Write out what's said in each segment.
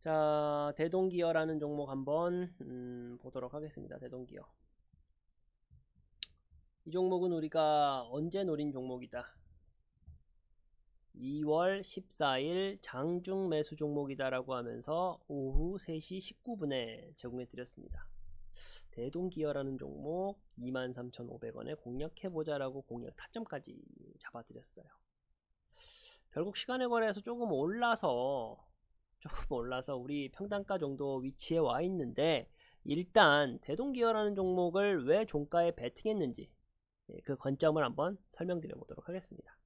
자, 대동기어라는 종목 한번 음, 보도록 하겠습니다. 대동기어. 이 종목은 우리가 언제 노린 종목이다. 2월 14일 장중 매수 종목이다 라고 하면서 오후 3시 19분에 제공해 드렸습니다. 대동기어라는 종목 23,500원에 공략해보자 라고 공략 타점까지 잡아드렸어요. 결국 시간의 거래에서 조금 올라서 조금 올라서 우리 평단가 정도 위치에 와 있는데 일단 대동기어라는 종목을 왜 종가에 베팅했는지 예, 그 관점을 한번 설명드려 보도록 하겠습니다.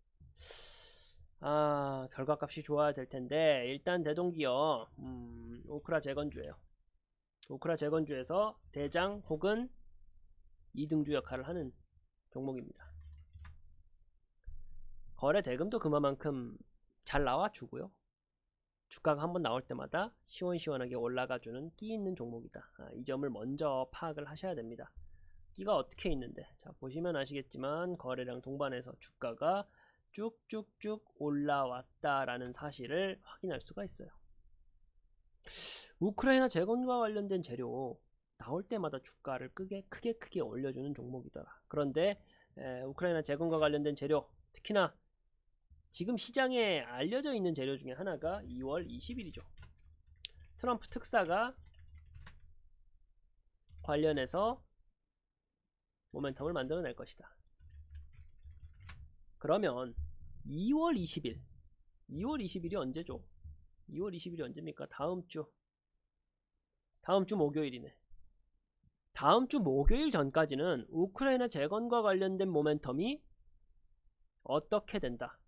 아 결과값이 좋아야 될 텐데 일단 대동기어 음, 오크라 재건주예요. 오크라 재건주에서 대장 혹은 이등주 역할을 하는 종목입니다. 거래 대금도 그만큼 잘 나와주고요. 주가가 한번 나올 때마다 시원시원하게 올라가주는 끼 있는 종목이다. 아, 이 점을 먼저 파악을 하셔야 됩니다. 끼가 어떻게 있는데 자 보시면 아시겠지만 거래량 동반해서 주가가 쭉쭉쭉 올라왔다라는 사실을 확인할 수가 있어요. 우크라이나 재건과 관련된 재료 나올 때마다 주가를 크게 크게 크게 올려주는 종목이더라. 그런데 에, 우크라이나 재건과 관련된 재료 특히나 지금 시장에 알려져 있는 재료 중에 하나가 2월 20일이죠. 트럼프 특사가 관련해서 모멘텀을 만들어낼 것이다. 그러면 2월 20일 2월 20일이 언제죠? 2월 20일이 언제입니까? 다음 주 다음 주 목요일이네. 다음 주 목요일 전까지는 우크라이나 재건과 관련된 모멘텀이 어떻게 된다?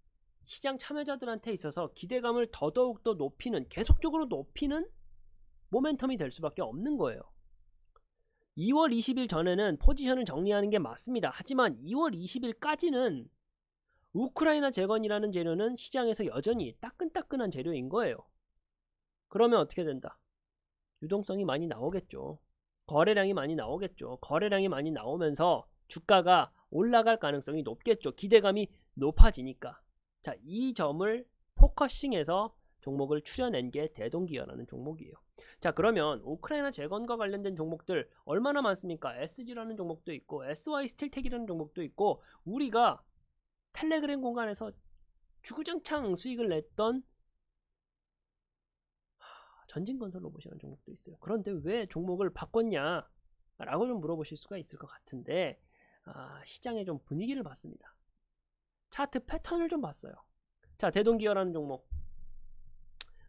시장 참여자들한테 있어서 기대감을 더더욱 더 높이는 계속적으로 높이는 모멘텀이 될 수밖에 없는 거예요. 2월 20일 전에는 포지션을 정리하는 게 맞습니다. 하지만 2월 20일까지는 우크라이나 재건이라는 재료는 시장에서 여전히 따끈따끈한 재료인 거예요. 그러면 어떻게 된다? 유동성이 많이 나오겠죠. 거래량이 많이 나오겠죠. 거래량이 많이 나오면서 주가가 올라갈 가능성이 높겠죠. 기대감이 높아지니까. 자, 이 점을 포커싱해서 종목을 추려낸 게 대동기어라는 종목이에요. 자, 그러면 우크라이나 재건과 관련된 종목들 얼마나 많습니까? SG라는 종목도 있고 SY 스틸텍이라는 종목도 있고 우리가 텔레그램 공간에서 주구장창 수익을 냈던 전진건설 로봇이라는 종목도 있어요. 그런데 왜 종목을 바꿨냐? 라고 좀 물어보실 수가 있을 것 같은데 아, 시장의 좀 분위기를 봤습니다. 차트 패턴을 좀 봤어요. 자, 대동기어라는 종목.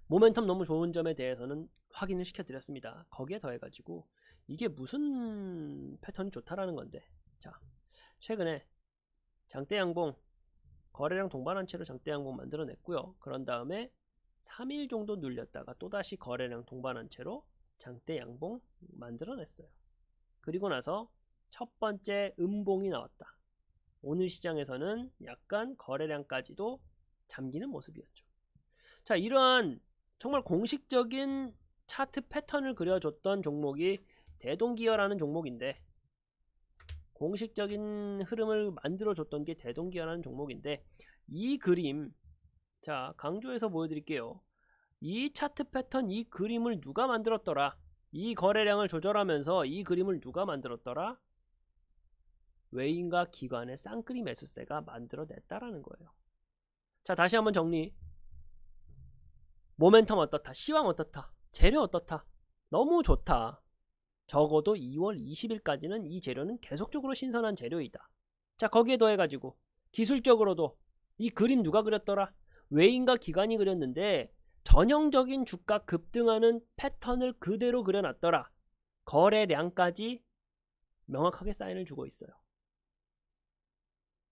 모멘텀 너무 좋은 점에 대해서는 확인을 시켜드렸습니다. 거기에 더해가지고 이게 무슨 패턴이 좋다라는 건데 자, 최근에 장대양봉 거래량 동반한 채로 장대양봉 만들어냈고요. 그런 다음에 3일 정도 눌렸다가 또다시 거래량 동반한 채로 장대양봉 만들어냈어요. 그리고 나서 첫 번째 음봉이 나왔다. 오늘 시장에서는 약간 거래량까지도 잠기는 모습이었죠. 자, 이러한 정말 공식적인 차트 패턴을 그려줬던 종목이 대동기어라는 종목인데 공식적인 흐름을 만들어줬던 게 대동기어라는 종목인데 이 그림 자 강조해서 보여드릴게요. 이 차트 패턴 이 그림을 누가 만들었더라? 이 거래량을 조절하면서 이 그림을 누가 만들었더라? 외인과 기관의 쌍끌이 매수세가 만들어냈다라는 거예요. 자 다시 한번 정리. 모멘텀 어떻다? 시황 어떻다? 재료 어떻다? 너무 좋다. 적어도 2월 20일까지는 이 재료는 계속적으로 신선한 재료이다. 자 거기에 더해가지고 기술적으로도 이 그림 누가 그렸더라? 외인과 기관이 그렸는데 전형적인 주가 급등하는 패턴을 그대로 그려놨더라. 거래량까지 명확하게 사인을 주고 있어요.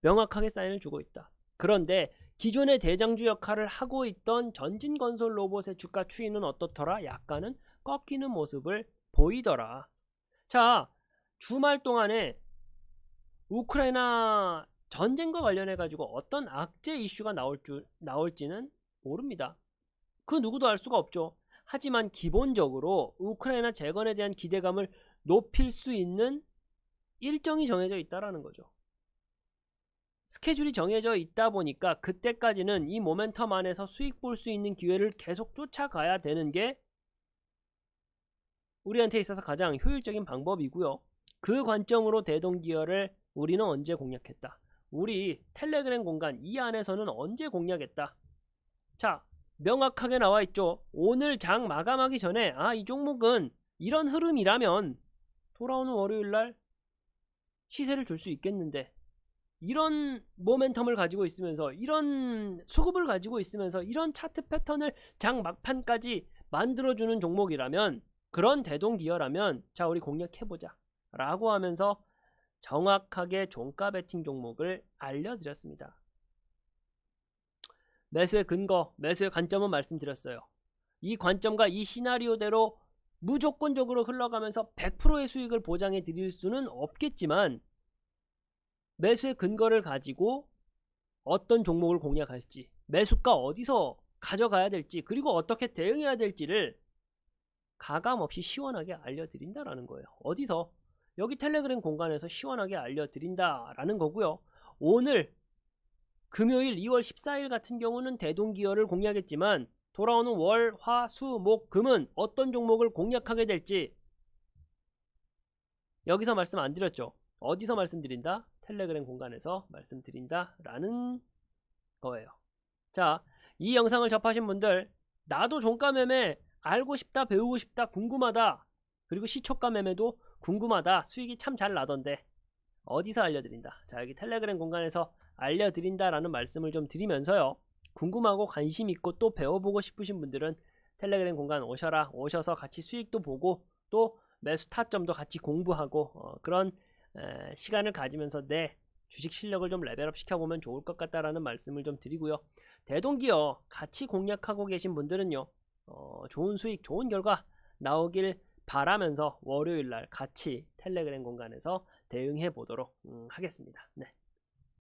명확하게 사인을 주고 있다. 그런데 기존의 대장주 역할을 하고 있던 전진건설 로봇의 주가 추이는 어떻더라? 약간은 꺾이는 모습을 보이더라. 자, 주말 동안에 우크라이나 전쟁과 관련해 가지고 어떤 악재 이슈가 나올 줄 나올지는 모릅니다. 그 누구도 알 수가 없죠. 하지만 기본적으로 우크라이나 재건에 대한 기대감을 높일 수 있는 일정이 정해져 있다라는 거죠. 스케줄이 정해져 있다 보니까 그때까지는 이 모멘텀 안에서 수익 볼 수 있는 기회를 계속 쫓아가야 되는 게 우리한테 있어서 가장 효율적인 방법이고요. 그 관점으로 대동기어를 우리는 언제 공략했다. 우리 텔레그램 공간 이 안에서는 언제 공략했다. 자, 명확하게 나와 있죠. 오늘 장 마감하기 전에 아, 이 종목은 이런 흐름이라면 돌아오는 월요일 날 시세를 줄 수 있겠는데 이런 모멘텀을 가지고 있으면서 이런 수급을 가지고 있으면서 이런 차트 패턴을 장 막판까지 만들어주는 종목이라면 그런 대동기어라면 자 우리 공략해보자 라고 하면서 정확하게 종가 베팅 종목을 알려드렸습니다. 매수의 근거, 매수의 관점은 말씀드렸어요. 이 관점과 이 시나리오대로 무조건적으로 흘러가면서 100%의 수익을 보장해 드릴 수는 없겠지만 매수의 근거를 가지고 어떤 종목을 공략할지, 매수가 어디서 가져가야 될지, 그리고 어떻게 대응해야 될지를 가감 없이 시원하게 알려드린다라는 거예요. 어디서? 여기 텔레그램 공간에서 시원하게 알려드린다라는 거고요. 오늘 금요일 2월 14일 같은 경우는 대동기어를 공략했지만 돌아오는 월, 화, 수, 목, 금은 어떤 종목을 공략하게 될지 여기서 말씀 안 드렸죠. 어디서 말씀드린다? 텔레그램 공간에서 말씀드린다 라는 거예요. 자, 이 영상을 접하신 분들 나도 종가 매매 알고 싶다, 배우고 싶다, 궁금하다. 그리고 시초가 매매도 궁금하다. 수익이 참 잘 나던데 어디서 알려드린다. 자, 여기 텔레그램 공간에서 알려드린다 라는 말씀을 좀 드리면서요. 궁금하고 관심 있고 또 배워보고 싶으신 분들은 텔레그램 공간 오셔라. 오셔서 같이 수익도 보고 또 매수 타점도 같이 공부하고 어, 그런 에, 시간을 가지면서 내 주식 실력을 좀 레벨업 시켜보면 좋을 것 같다라는 말씀을 좀 드리고요. 대동기어 같이 공략하고 계신 분들은요. 어, 좋은 수익, 좋은 결과 나오길 바라면서 월요일 날 같이 텔레그램 공간에서 대응해 보도록 음, 하겠습니다. 네.